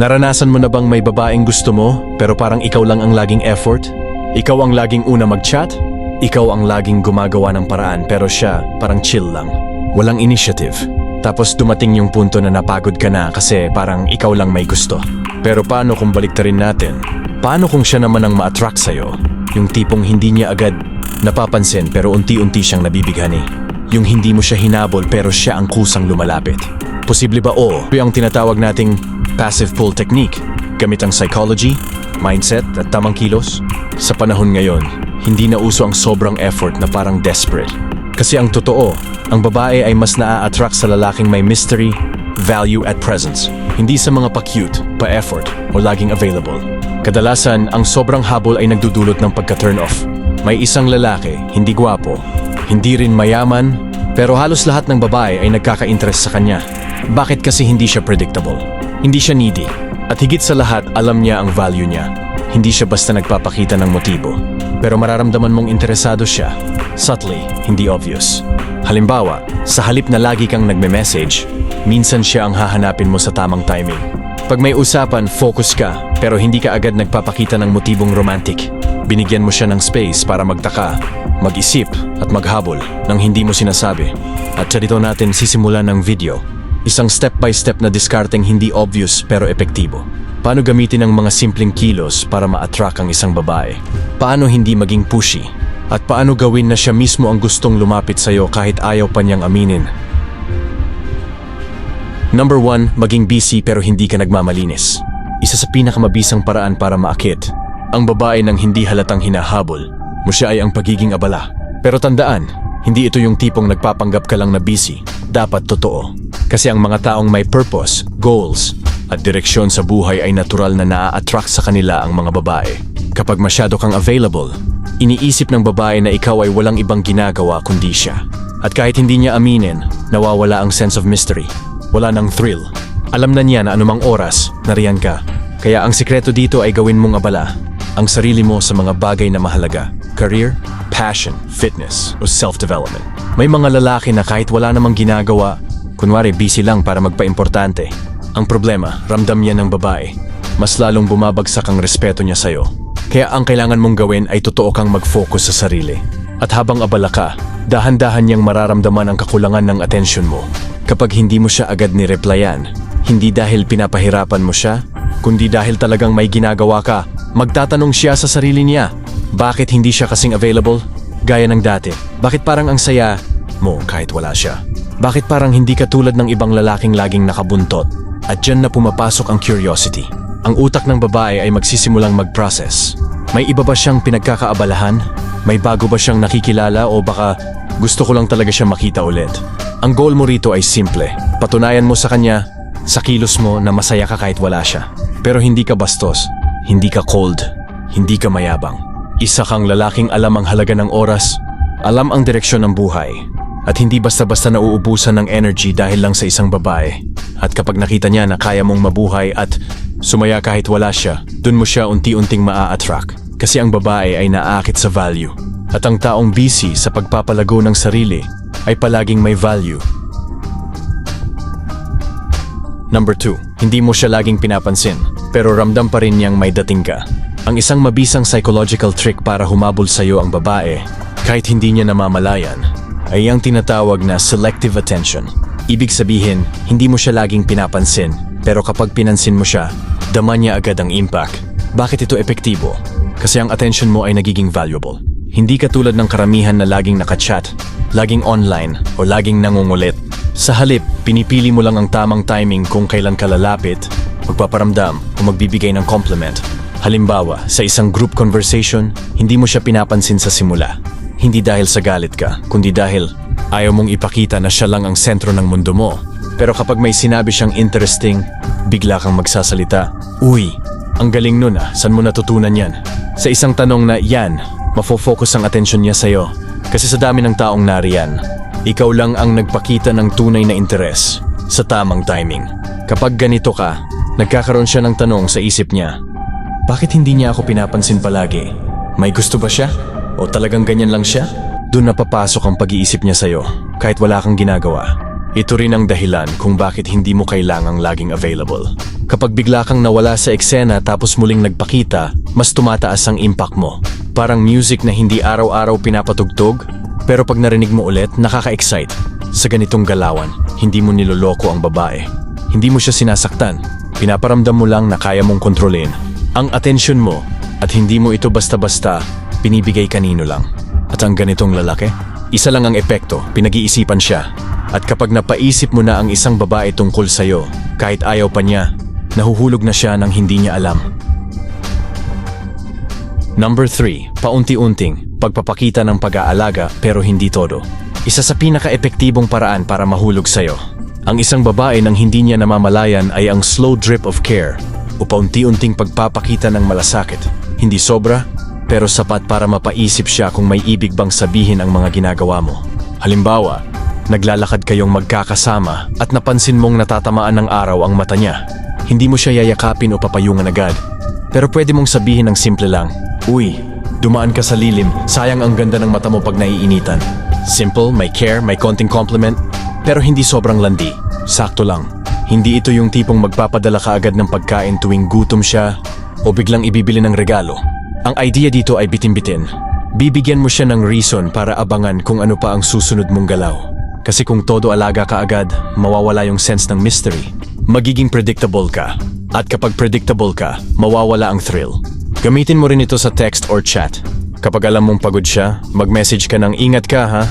Naranasan mo na bang may babaeng gusto mo pero parang ikaw lang ang laging effort? Ikaw ang laging una mag-chat? Ikaw ang laging gumagawa ng paraan pero siya parang chill lang. Walang initiative. Tapos dumating yung punto na napagod ka na kasi parang ikaw lang may gusto. Pero paano kung baliktarin natin? Paano kung siya naman ang ma-attract sa'yo? Yung tipong hindi niya agad napapansin pero unti-unti siyang nabibighani. Yung hindi mo siya hinabol pero siya ang kusang lumalapit. Posible ba o yung tinatawag nating passive pull technique gamit ang psychology, mindset at tamang kilos? Sa panahon ngayon, hindi na uso ang sobrang effort na parang desperate. Kasi ang totoo, ang babae ay mas naa-attract sa lalaking may mystery, value at presence. Hindi sa mga pa-cute, pa-effort o laging available. Kadalasan, ang sobrang habol ay nagdudulot ng pagka-turn off. May isang lalaki, hindi gwapo, hindi rin mayaman, pero halos lahat ng babae ay nagkaka-interest sa kanya. Bakit kasi hindi siya predictable? Hindi siya needy. At higit sa lahat, alam niya ang value niya. Hindi siya basta nagpapakita ng motibo. Pero mararamdaman mong interesado siya. Subtly, hindi obvious. Halimbawa, sa halip na lagi kang nagme-message, minsan siya ang hahanapin mo sa tamang timing. Pag may usapan, focus ka, pero hindi ka agad nagpapakita ng motibong romantic. Binigyan mo siya ng space para magtaka, mag-isip at maghabol nang hindi mo sinasabi. At sa dito natin sisimulan ng video. Isang step-by-step na discarding hindi obvious pero epektibo. Paano gamitin ang mga simpleng kilos para ma-attract ang isang babae? Paano hindi maging pushy? At paano gawin na siya mismo ang gustong lumapit sa'yo kahit ayaw pa niyang aminin? Number 1, maging busy pero hindi ka nagmamalinis. Isa sa pinakamabisang paraan para maakit. Ang babae ng hindi halatang hinahabol mo siya ay ang pagiging abala. Pero tandaan, hindi ito yung tipong nagpapanggap ka lang na busy. Dapat totoo. Kasi ang mga taong may purpose, goals, at direksyon sa buhay ay natural na naa-attract sa kanila ang mga babae. Kapag masyado kang available, iniisip ng babae na ikaw ay walang ibang ginagawa kundi siya. At kahit hindi niya aminin, nawawala ang sense of mystery. Wala nang thrill. Alam na niya na anumang oras, nariyan ka. Kaya ang sikreto dito ay gawin mong abala ang sarili mo sa mga bagay na mahalaga. Career, passion, fitness, o self-development. May mga lalaki na kahit wala namang ginagawa, kunwari busy lang para magpa-importante. Ang problema, ramdam niya ng babae. Mas lalong bumabagsak ang respeto niya sa'yo. Kaya ang kailangan mong gawin ay totoo kang mag-focus sa sarili. At habang abala ka, dahan-dahan niyang mararamdaman ang kakulangan ng atensyon mo. Kapag hindi mo siya agad ni-replyan, hindi dahil pinapahirapan mo siya, kundi dahil talagang may ginagawa ka, magtatanong siya sa sarili niya, bakit hindi siya kasing available? Gaya ng dati, bakit parang ang saya mo kahit wala siya? Bakit parang hindi ka tulad ng ibang lalaking laging nakabuntot? At dyan na pumapasok ang curiosity. Ang utak ng babae ay magsisimulang mag-process. May iba ba siyang pinagkakaabalahan? May bago ba siyang nakikilala o baka gusto ko lang talaga siya makita ulit? Ang goal mo rito ay simple. Patunayan mo sa kanya, sa kilos mo na masaya ka kahit wala siya. Pero hindi ka bastos, hindi ka cold, hindi ka mayabang. Isa kang lalaking alam ang halaga ng oras, alam ang direksyon ng buhay, at hindi basta-basta nauubusan ng energy dahil lang sa isang babae. At kapag nakita niya na kaya mong mabuhay at sumaya kahit wala siya, dun mo siya unti-unting maa-attract. Kasi ang babae ay naakit sa value. At ang taong busy sa pagpapalago ng sarili ay palaging may value. Number 2, hindi mo siya laging pinapansin, pero ramdam pa rin niyang may dating ka. Ang isang mabisang psychological trick para humabol sa iyo ang babae, kahit hindi niya namamalayan, ay ang tinatawag na selective attention. Ibig sabihin, hindi mo siya laging pinapansin, pero kapag pinansin mo siya, dama niya agad ang impact. Bakit ito epektibo? Kasi ang attention mo ay nagiging valuable. Hindi ka tulad ng karamihan na laging nakachat, laging online, o laging nangungulit. Sa halip, pinipili mo lang ang tamang timing kung kailan ka lalapit, magpaparamdam o magbibigay ng compliment. Halimbawa, sa isang group conversation, hindi mo siya pinapansin sa simula. Hindi dahil sa galit ka, kundi dahil ayaw mong ipakita na siya lang ang sentro ng mundo mo. Pero kapag may sinabi siyang interesting, bigla kang magsasalita. Uy, ang galing nun ah, saan mo natutunan yan? Sa isang tanong na yan, mafo-focus ang atensyon niya sa'yo. Kasi sa dami ng taong nariyan, ikaw lang ang nagpakita ng tunay na interes sa tamang timing. Kapag ganito ka, nagkakaroon siya ng tanong sa isip niya. Bakit hindi niya ako pinapansin palagi? May gusto ba siya? O talagang ganyan lang siya? Doon napapasok ang pag-iisip niya sa'yo, kahit wala kang ginagawa. Ito rin ang dahilan kung bakit hindi mo kailangang laging available. Kapag bigla kang nawala sa eksena tapos muling nagpakita, mas tumataas ang impact mo. Parang music na hindi araw-araw pinapatugtog, pero pag narinig mo ulit, nakaka-excite. Sa ganitong galawan, hindi mo niloloko ang babae. Hindi mo siya sinasaktan. Pinaparamdam mo lang na kaya mong kontrolin. Ang atensyon mo at hindi mo ito basta-basta binibigay kanino lang. At ang ganitong lalaki, isa lang ang epekto, pinag-iisipan siya. At kapag napaisip mo na ang isang babae tungkol sa'yo, kahit ayaw pa niya, nahuhulog na siya nang hindi niya alam. Number 3, paunti-unting, pagpapakita ng pag-aalaga pero hindi todo. Isa sa pinaka-epektibong paraan para mahulog sa'yo. Ang isang babae nang hindi niya namamalayan ay ang slow drip of care o paunti-unting pagpapakita ng malasakit. Hindi sobra, pero sapat para mapaisip siya kung may ibig bang sabihin ang mga ginagawa mo. Halimbawa, naglalakad kayong magkakasama at napansin mong natatamaan ng araw ang mata niya. Hindi mo siya yayakapin o papayungan agad. Pero pwede mong sabihin ng simple lang, Uy, dumaan ka sa lilim, sayang ang ganda ng mata mo pag naiinitan. Simple, may care, may konting compliment, pero hindi sobrang landi. Sakto lang. Hindi ito yung tipong magpapadala ka agad ng pagkain tuwing gutom siya o biglang ibibili ng regalo. Ang idea dito ay bitin-bitin. Bibigyan mo siya ng reason para abangan kung ano pa ang susunod mong galaw. Kasi kung todo alaga ka agad, mawawala yung sense ng mystery. Magiging predictable ka. At kapag predictable ka, mawawala ang thrill. Gamitin mo rin ito sa text or chat. Kapag alam mong pagod siya, mag-message ka ng ingat ka ha.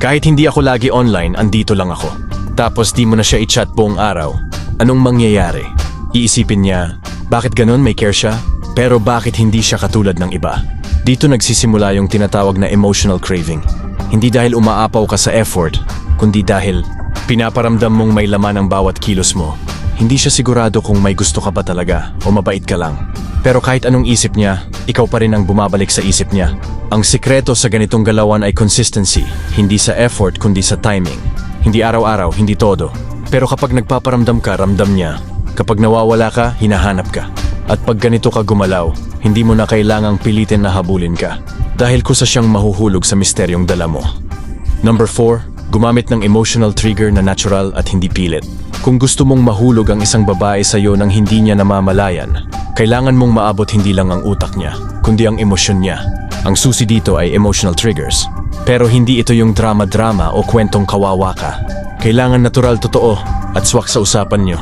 Kahit hindi ako lagi online, andito lang ako. Tapos di mo na siya i-chat buong araw. Anong mangyayari? Iisipin niya, bakit ganun may care siya? Pero bakit hindi siya katulad ng iba? Dito nagsisimula yung tinatawag na emotional craving. Hindi dahil umaapaw ka sa effort, kundi dahil pinaparamdam mong may laman ang bawat kilos mo. Hindi siya sigurado kung may gusto ka ba talaga o mabait ka lang. Pero kahit anong isip niya, ikaw pa rin ang bumabalik sa isip niya. Ang sikreto sa ganitong galawan ay consistency, hindi sa effort kundi sa timing. Hindi araw-araw, hindi todo. Pero kapag nagpaparamdam ka, ramdam niya. Kapag nawawala ka, hinahanap ka. At pag ganito ka gumalaw, hindi mo na kailangang pilitin na habulin ka. Dahil kusa siyang mahuhulog sa misteryong dala mo. Number 4, gumamit ng emotional trigger na natural at hindi pilit. Kung gusto mong mahulog ang isang babae sa iyo nang hindi niya namamalayan, kailangan mong maabot hindi lang ang utak niya, kundi ang emosyon niya. Ang susi dito ay emotional triggers. Pero hindi ito yung drama-drama o kwentong kawawa ka. Kailangan natural totoo at swak sa usapan niyo.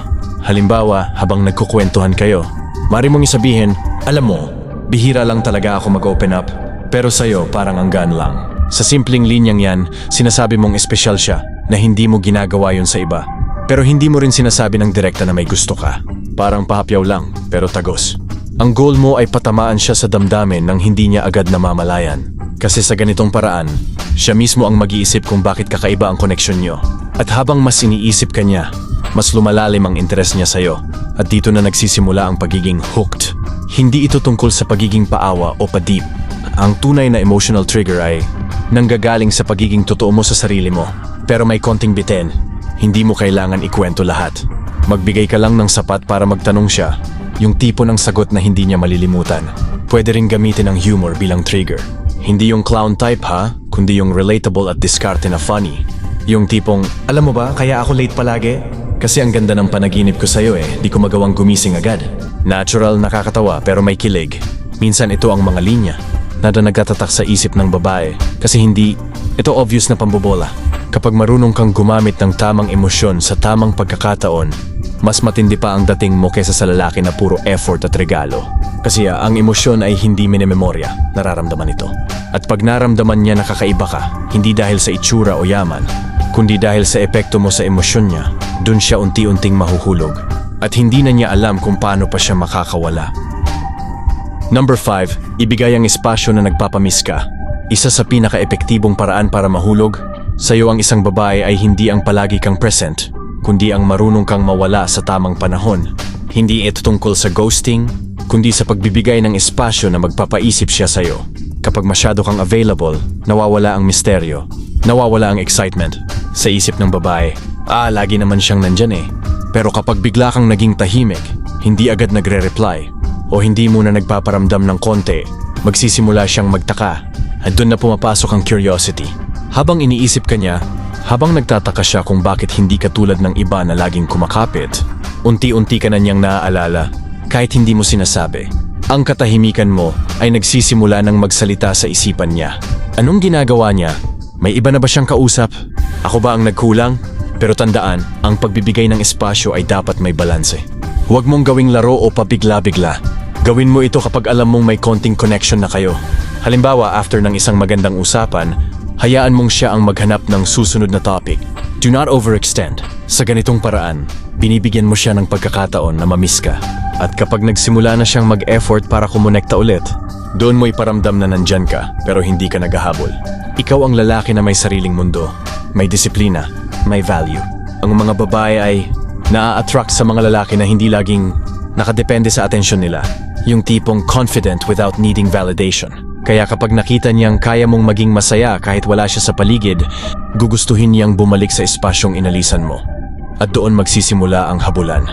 Halimbawa, habang nagkukwentuhan kayo, mari mong isabihin, alam mo, bihira lang talaga ako mag-open up, pero sa'yo parang ang gaan lang. Sa simpleng linyang yan, sinasabi mong espesyal siya na hindi mo ginagawa yun sa iba. Pero hindi mo rin sinasabi ng direkta na may gusto ka. Parang pahapyaw lang, pero tagos. Ang goal mo ay patamaan siya sa damdamin nang hindi niya agad namamalayan. Kasi sa ganitong paraan, siya mismo ang mag-iisip kung bakit kakaiba ang koneksyon niyo. At habang mas iniisip ka niya, mas lumalalim ang interes niya sa'yo. At dito na nagsisimula ang pagiging hooked. Hindi ito tungkol sa pagiging paawa o pa-deep. Ang tunay na emotional trigger ay nanggagaling sa pagiging totoo mo sa sarili mo. Pero may konting bitin. Hindi mo kailangan ikwento lahat. Magbigay ka lang ng sapat para magtanong siya. Yung tipo ng sagot na hindi niya malilimutan. Pwede rin gamitin ang humor bilang trigger. Hindi yung clown type ha, kundi yung relatable at diskarte na funny. Yung tipong, alam mo ba, kaya ako late palagi? Kasi ang ganda ng panaginip ko sa'yo eh, di ko magawang gumising agad. Natural, nakakatawa, pero may kilig. Minsan ito ang mga linya na na nagtatatak sa isip ng babae kasi hindi, ito obvious na pambobola. Kapag marunong kang gumamit ng tamang emosyon sa tamang pagkakataon, mas matindi pa ang dating mo kaysa sa lalaki na puro effort at regalo. Kasi ah, ang emosyon ay hindi minememorya, nararamdaman ito. At pag naramdaman niya nakakaiba ka, hindi dahil sa itsura o yaman, kundi dahil sa epekto mo sa emosyon niya, dun siya unti-unting mahuhulog. At hindi na niya alam kung paano pa siya makakawala. Number 5, ibigay ang espasyo na nagpapamiss ka. Isa sa pinaka-epektibong paraan para mahulog, sa iyo ang isang babae ay hindi ang palagi kang present, kundi ang marunong kang mawala sa tamang panahon. Hindi ito tungkol sa ghosting, kundi sa pagbibigay ng espasyo na magpapaisip siya sa iyo. Kapag masyado kang available, nawawala ang misteryo, nawawala ang excitement sa isip ng babae. Ah, lagi naman siyang nandyan eh. Pero kapag bigla kang naging tahimik, hindi agad nagre-reply, o hindi muna nagpaparamdam ng konti, magsisimula siyang magtaka at doon na pumapasok ang curiosity. Habang iniisip ka niya, Habang nagtataka siya kung bakit hindi ka tulad ng iba na laging kumakapit, unti-unti ka na niyang naaalala kahit hindi mo sinasabi. Ang katahimikan mo ay nagsisimula ng magsalita sa isipan niya. Anong ginagawa niya? May iba na ba siyang kausap? Ako ba ang nagkulang? Pero tandaan, ang pagbibigay ng espasyo ay dapat may balanse. Huwag mong gawing laro o pabigla-bigla. Gawin mo ito kapag alam mong may konting connection na kayo. Halimbawa, after ng isang magandang usapan, hayaan mong siya ang maghanap ng susunod na topic. Do not overextend. Sa ganitong paraan, binibigyan mo siya ng pagkakataon na mamiss ka. At kapag nagsimula na siyang mag-effort para kumonekta ulit, doon mo iparamdam na nandyan ka pero hindi ka naghahabol. Ikaw ang lalaki na may sariling mundo, may disiplina, may value. Ang mga babae ay naa-attract sa mga lalaki na hindi laging nakadepende sa atensyon nila. Yung tipong confident without needing validation. Kaya kapag nakita niyang kaya mong maging masaya kahit wala siya sa paligid, gugustuhin niyang bumalik sa espasyong inalisan mo. At doon magsisimula ang habulan.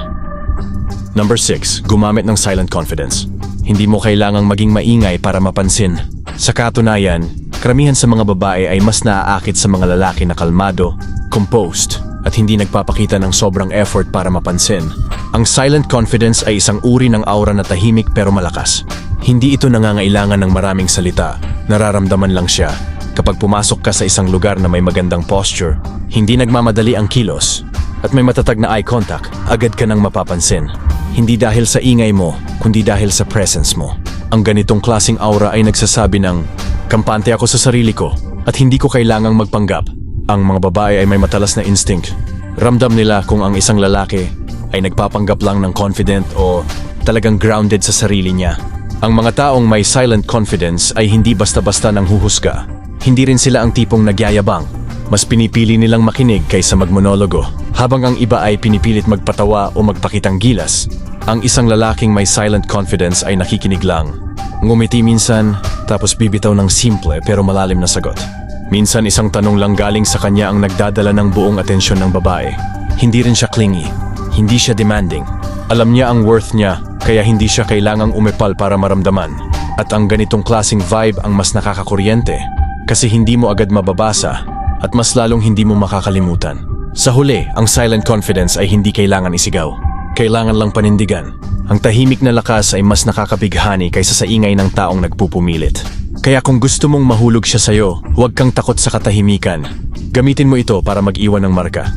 Number 6. Gumamit ng silent confidence. Hindi mo kailangang maging maingay para mapansin. Sa katunayan, karamihan sa mga babae ay mas naaakit sa mga lalaki na kalmado, composed, at hindi nagpapakita ng sobrang effort para mapansin. Ang silent confidence ay isang uri ng aura na tahimik pero malakas. Hindi ito nangangailangan ng maraming salita, nararamdaman lang siya. Kapag pumasok ka sa isang lugar na may magandang posture, hindi nagmamadali ang kilos, at may matatag na eye contact, agad ka nang mapapansin. Hindi dahil sa ingay mo, kundi dahil sa presence mo. Ang ganitong klasing aura ay nagsasabi ng, kampante ako sa sarili ko at hindi ko kailangang magpanggap. Ang mga babae ay may matalas na instinct. Ramdam nila kung ang isang lalaki ay nagpapanggap lang ng confident o talagang grounded sa sarili niya. Ang mga taong may silent confidence ay hindi basta-basta nang huhusga. Hindi rin sila ang tipong nagyayabang. Mas pinipili nilang makinig kaysa magmonologo. Habang ang iba ay pinipilit magpatawa o magpakitang gilas, ang isang lalaking may silent confidence ay nakikinig lang. Ngumiti minsan, tapos bibitaw ng simple pero malalim na sagot. Minsan isang tanong lang galing sa kanya ang nagdadala ng buong atensyon ng babae. Hindi rin siya clingy. Hindi siya demanding. Alam niya ang worth niya, kaya hindi siya kailangang umepal para maramdaman. At ang ganitong klasing vibe ang mas nakakakuryente kasi hindi mo agad mababasa at mas lalong hindi mo makakalimutan. Sa huli, ang silent confidence ay hindi kailangan isigaw. Kailangan lang panindigan. Ang tahimik na lakas ay mas nakakabighani kaysa sa ingay ng taong nagpupumilit. Kaya kung gusto mong mahulog siya sa'yo, huwag kang takot sa katahimikan. Gamitin mo ito para mag-iwan ng marka.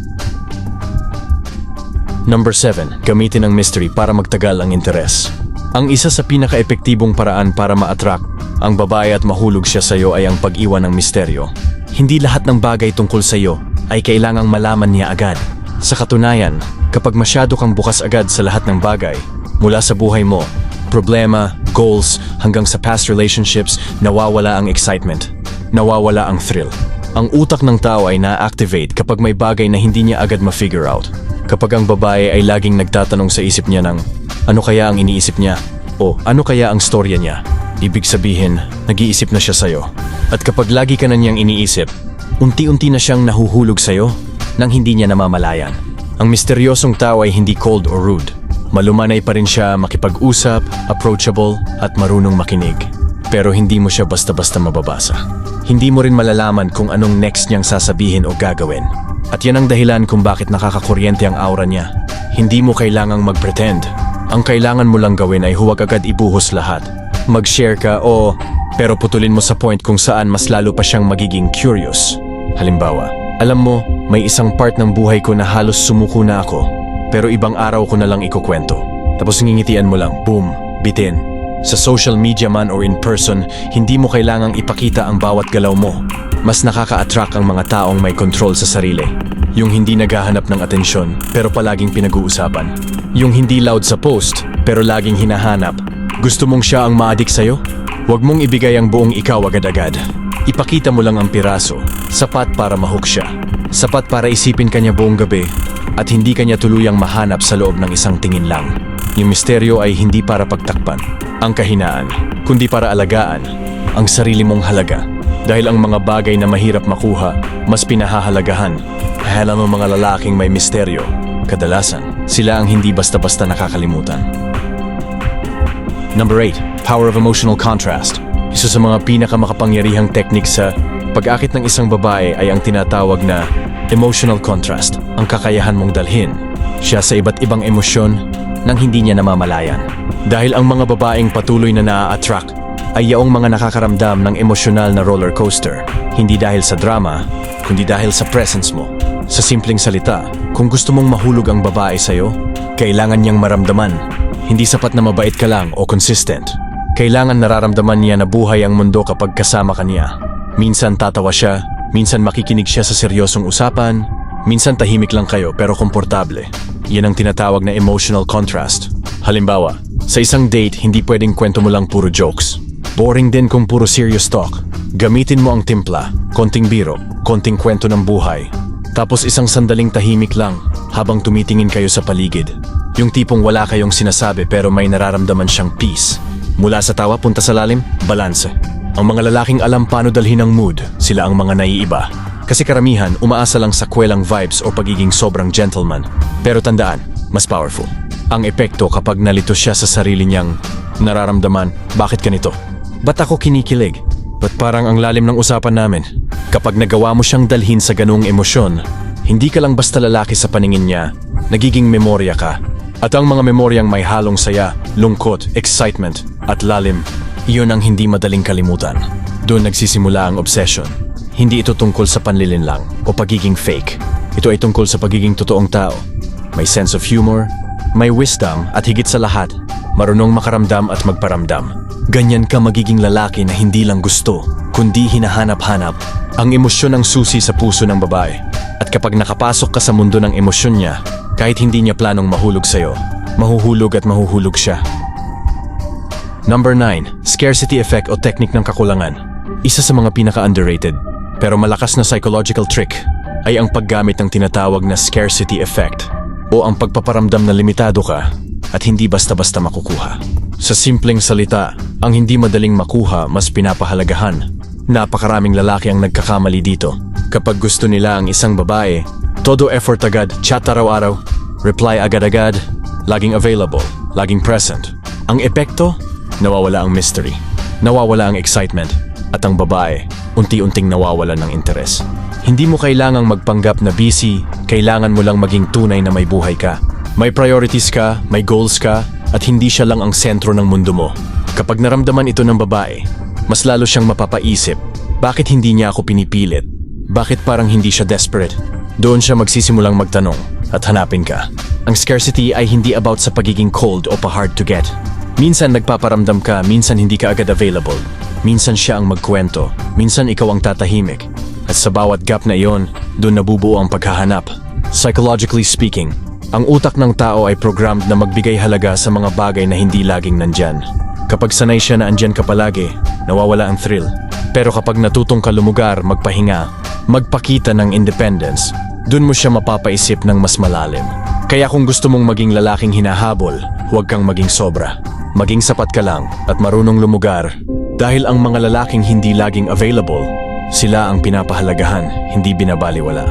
Number 7. Gamitin ang mystery para magtagal ang interes. Ang isa sa pinaka-epektibong paraan para ma-attract ang babae at mahulog siya sa iyo ay ang pag-iwan ng misteryo. Hindi lahat ng bagay tungkol sa iyo ay kailangang malaman niya agad. Sa katunayan, kapag masyado kang bukas agad sa lahat ng bagay, mula sa buhay mo, problema, goals, hanggang sa past relationships, nawawala ang excitement. Nawawala ang thrill. Ang utak ng tao ay na-activate kapag may bagay na hindi niya agad ma-figure out. Kapag ang babae ay laging nagtatanong sa isip niya ng ano kaya ang iniisip niya o ano kaya ang storya niya, ibig sabihin, nag-iisip na siya sa'yo. At kapag lagi ka na niyang iniisip, unti-unti na siyang nahuhulog sa'yo nang hindi niya namamalayan. Ang misteryosong tao ay hindi cold or rude. Malumanay pa rin siya makipag-usap, approachable, at marunong makinig. Pero hindi mo siya basta-basta mababasa. Hindi mo rin malalaman kung anong next niyang sasabihin o gagawin. At yan ang dahilan kung bakit nakakakuryente ang aura niya. Hindi mo kailangang mag-pretend. Ang kailangan mo lang gawin ay huwag agad ibuhos lahat. Mag-share ka o pero putulin mo sa point kung saan mas lalo pa siyang magiging curious. Halimbawa, alam mo, may isang part ng buhay ko na halos sumuko na ako. Pero ibang araw ko na lang ikukwento. Tapos ngingitian mo lang, boom, bitin. Sa social media man or in person, hindi mo kailangang ipakita ang bawat galaw mo. Mas nakaka-attract ang mga taong may control sa sarili. Yung hindi naghahanap ng atensyon, pero palaging pinag-uusapan. Yung hindi loud sa post, pero laging hinahanap. Gusto mong siya ang maadik sa'yo? Huwag mong ibigay ang buong ikaw agad-agad. Ipakita mo lang ang piraso, sapat para mahook siya. Sapat para isipin kanya buong gabi at hindi kanya tuluyang mahanap sa loob ng isang tingin lang. Yung misteryo ay hindi para pagtakpan, ang kahinaan, kundi para alagaan ang sarili mong halaga. Dahil ang mga bagay na mahirap makuha, mas pinahahalagahan. Dahil ang mga lalaking may misteryo, kadalasan, sila ang hindi basta-basta nakakalimutan. Number 8. Power of Emotional Contrast. Isa sa mga pinakamakapangyarihang teknik sa pag-akit ng isang babae ay ang tinatawag na Emotional contrast, ang kakayahan mong dalhin siya sa iba't ibang emosyon nang hindi niya namamalayan. Dahil ang mga babaeng patuloy na naa-attract ay yaong mga nakakaramdam ng emosyonal na roller coaster. Hindi dahil sa drama, kundi dahil sa presence mo. Sa simpleng salita, kung gusto mong mahulog ang babae sa'yo, kailangan niyang maramdaman. Hindi sapat na mabait ka lang o consistent. Kailangan nararamdaman niya na buhay ang mundo kapag kasama ka niya. Minsan tatawa siya, minsan makikinig siya sa seryosong usapan, minsan tahimik lang kayo pero komportable. Yan ang tinatawag na emotional contrast. Halimbawa, sa isang date hindi pwedeng kwento mo lang puro jokes. Boring din kung puro serious talk. Gamitin mo ang timpla, konting biro, konting kwento ng buhay. Tapos isang sandaling tahimik lang habang tumitingin kayo sa paligid. Yung tipong wala kayong sinasabi pero may nararamdaman siyang peace. Mula sa tawa punta sa lalim, balanse. Ang mga lalaking alam paano dalhin ang mood, sila ang mga naiiba. Kasi karamihan, umaasa lang sa kwelang vibes o pagiging sobrang gentleman. Pero tandaan, mas powerful. Ang epekto kapag nalito siya sa sarili niyang nararamdaman, bakit ganito? Ba't ako kinikilig? Ba't parang ang lalim ng usapan namin? Kapag nagawa mo siyang dalhin sa ganung emosyon, hindi ka lang basta lalaki sa paningin niya, nagiging memorya ka. At ang mga memoryang may halong saya, lungkot, excitement, at lalim, iyon ang hindi madaling kalimutan. Doon nagsisimula ang obsession. Hindi ito tungkol sa panlilin lang o pagiging fake. Ito ay tungkol sa pagiging totoong tao. May sense of humor, may wisdom at higit sa lahat, marunong makaramdam at magparamdam. Ganyan ka magiging lalaki na hindi lang gusto, kundi hinahanap-hanap. Ang emosyon ang susi sa puso ng babae. At kapag nakapasok ka sa mundo ng emosyon niya, kahit hindi niya planong mahulog sa'yo, mahuhulog at mahuhulog siya. Number 9. Scarcity effect o technique ng kakulangan. Isa sa mga pinaka-underrated, pero malakas na psychological trick ay ang paggamit ng tinatawag na scarcity effect o ang pagpaparamdam na limitado ka at hindi basta-basta makukuha. Sa simpleng salita, ang hindi madaling makuha mas pinapahalagahan. Napakaraming lalaki ang nagkakamali dito. Kapag gusto nila ang isang babae, todo effort agad, chat araw-araw, reply agad-agad, laging available, laging present. Ang epekto, nawawala ang mystery, nawawala ang excitement, at ang babae, unti-unting nawawala ng interes. Hindi mo kailangang magpanggap na busy, kailangan mo lang maging tunay na may buhay ka. May priorities ka, may goals ka, at hindi siya lang ang sentro ng mundo mo. Kapag naramdaman ito ng babae, mas lalo siyang mapapaisip, bakit hindi niya ako pinipilit? Bakit parang hindi siya desperate? Doon siya magsisimulang magtanong at hanapin ka. Ang scarcity ay hindi about sa pagiging cold o pa-hard to get. Minsan nagpaparamdam ka, minsan hindi ka agad available. Minsan siya ang magkwento, minsan ikaw ang tatahimik. At sa bawat gap na iyon, doon nabubuo ang paghahanap. Psychologically speaking, ang utak ng tao ay programmed na magbigay halaga sa mga bagay na hindi laging nandyan. Kapag sanay siya na andyan ka palagi, nawawala ang thrill. Pero kapag natutong ka lumugar, magpahinga, magpakita ng independence, dun mo siya mapapaisip ng mas malalim. Kaya kung gusto mong maging lalaking hinahabol, huwag kang maging sobra. Maging sapat ka lang at marunong lumugar. Dahil ang mga lalaking hindi laging available, sila ang pinapahalagahan, hindi binabaliwala.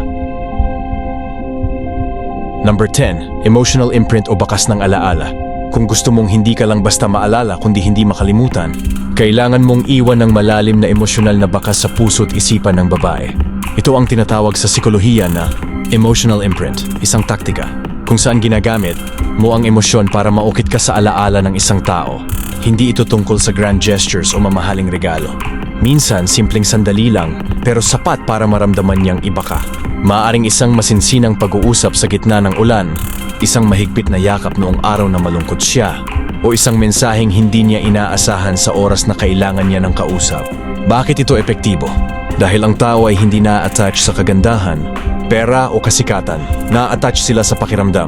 Number 10. Emotional imprint o bakas ng alaala. Kung gusto mong hindi ka lang basta maalala kundi hindi makalimutan, kailangan mong iwan ng malalim na emosyonal na bakas sa puso't isipan ng babae. Ito ang tinatawag sa psikolohiya na emotional imprint, isang taktika kung saan ginagamit mo ang emosyon para maukit ka sa alaala ng isang tao. Hindi ito tungkol sa grand gestures o mamahaling regalo. Minsan, simpleng sandali lang, pero sapat para maramdaman niyang iba ka. Maaring isang masinsinang pag-uusap sa gitna ng ulan, isang mahigpit na yakap noong araw na malungkot siya, o isang mensaheng hindi niya inaasahan sa oras na kailangan niya ng kausap. Bakit ito epektibo? Dahil ang tao ay hindi na-attach sa kagandahan, pera o kasikatan, na-attach sila sa pakiramdam.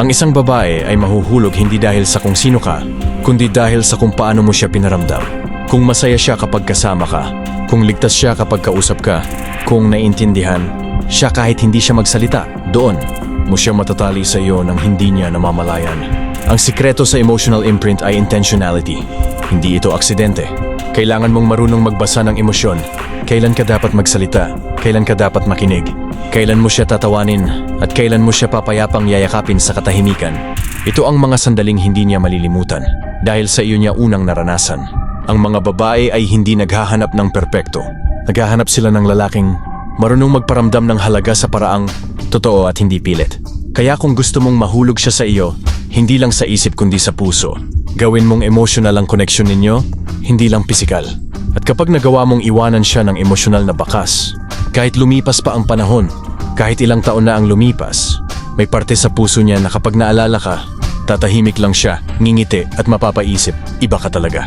Ang isang babae ay mahuhulog hindi dahil sa kung sino ka, kundi dahil sa kung paano mo siya pinaramdam. Kung masaya siya kapag kasama ka, kung ligtas siya kapag kausap ka, kung naiintindihan, siya kahit hindi siya magsalita, doon mo siya matatali sa iyo nang hindi niya namamalayan. Ang sikreto sa emotional imprint ay intentionality. Hindi ito aksidente. Kailangan mong marunong magbasa ng emosyon. Kailan ka dapat magsalita, kailan ka dapat makinig, kailan mo siya tatawanin, at kailan mo siya papayapang yayakapin sa katahimikan. Ito ang mga sandaling hindi niya malilimutan dahil sa iyo niya unang naranasan. Ang mga babae ay hindi naghahanap ng perpekto. Naghahanap sila ng lalaking Marunong magparamdam ng halaga sa paraang totoo at hindi pilit. Kaya kung gusto mong mahulog siya sa iyo, hindi lang sa isip kundi sa puso. Gawin mong emotional ang koneksyon ninyo, hindi lang pisikal. At kapag nagawa mong iwanan siya ng emosyonal na bakas, kahit lumipas pa ang panahon, kahit ilang taon na ang lumipas, may parte sa puso niya na kapag naalala ka, tatahimik lang siya, ngingiti at mapapaisip, iba ka talaga.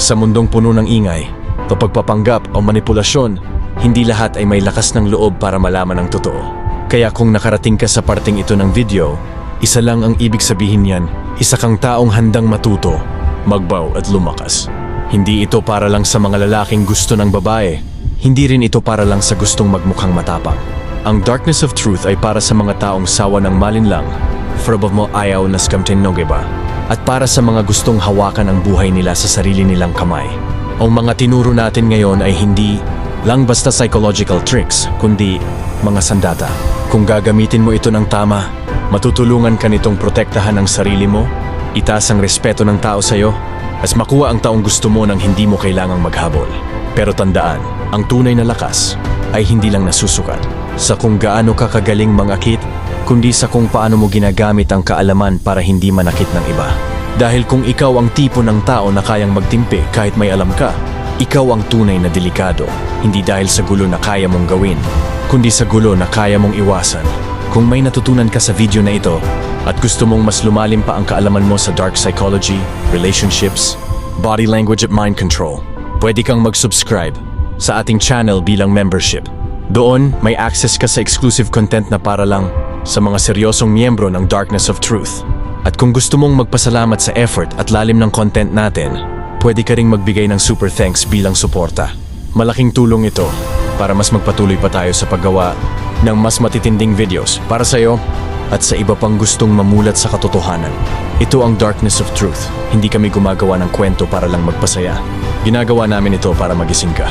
Sa mundong puno ng ingay, o pagpapanggap o manipulasyon, hindi lahat ay may lakas ng loob para malaman ang totoo. Kaya kung nakarating ka sa parting ito ng video, isa lang ang ibig sabihin niyan, isa kang taong handang matuto, magbaw at lumakas. Hindi ito para lang sa mga lalaking gusto ng babae, hindi rin ito para lang sa gustong magmukhang matapang. Ang Darkness of Truth ay para sa mga taong sawa ng malinlang, Frobov mo ayaw na skamtin no ba? At para sa mga gustong hawakan ang buhay nila sa sarili nilang kamay. Ang mga tinuro natin ngayon ay hindi lang basta psychological tricks, kundi mga sandata. Kung gagamitin mo ito ng tama, matutulungan ka nitong protektahan ang sarili mo, itaas ang respeto ng tao sa'yo, at makuha ang taong gusto mo nang hindi mo kailangang maghabol. Pero tandaan, ang tunay na lakas ay hindi lang nasusukat sa kung gaano ka kagaling mangakit, kundi sa kung paano mo ginagamit ang kaalaman para hindi manakit ng iba. Dahil kung ikaw ang tipo ng tao na kayang magtimpi kahit may alam ka, ikaw ang tunay na delikado, hindi dahil sa gulo na kaya mong gawin, kundi sa gulo na kaya mong iwasan. Kung may natutunan ka sa video na ito at gusto mong mas lumalim pa ang kaalaman mo sa dark psychology, relationships, body language at mind control, pwede kang mag-subscribe sa ating channel bilang membership. Doon, may access ka sa exclusive content na para lang sa mga seryosong miyembro ng Darkness of Truth. At kung gusto mong magpasalamat sa effort at lalim ng content natin, pwede ka ring magbigay ng super thanks bilang suporta. Malaking tulong ito para mas magpatuloy pa tayo sa paggawa ng mas matitinding videos para sa iyo at sa iba pang gustong mamulat sa katotohanan. Ito ang Darkness of Truth. Hindi kami gumagawa ng kwento para lang magpasaya. Ginagawa namin ito para magising ka.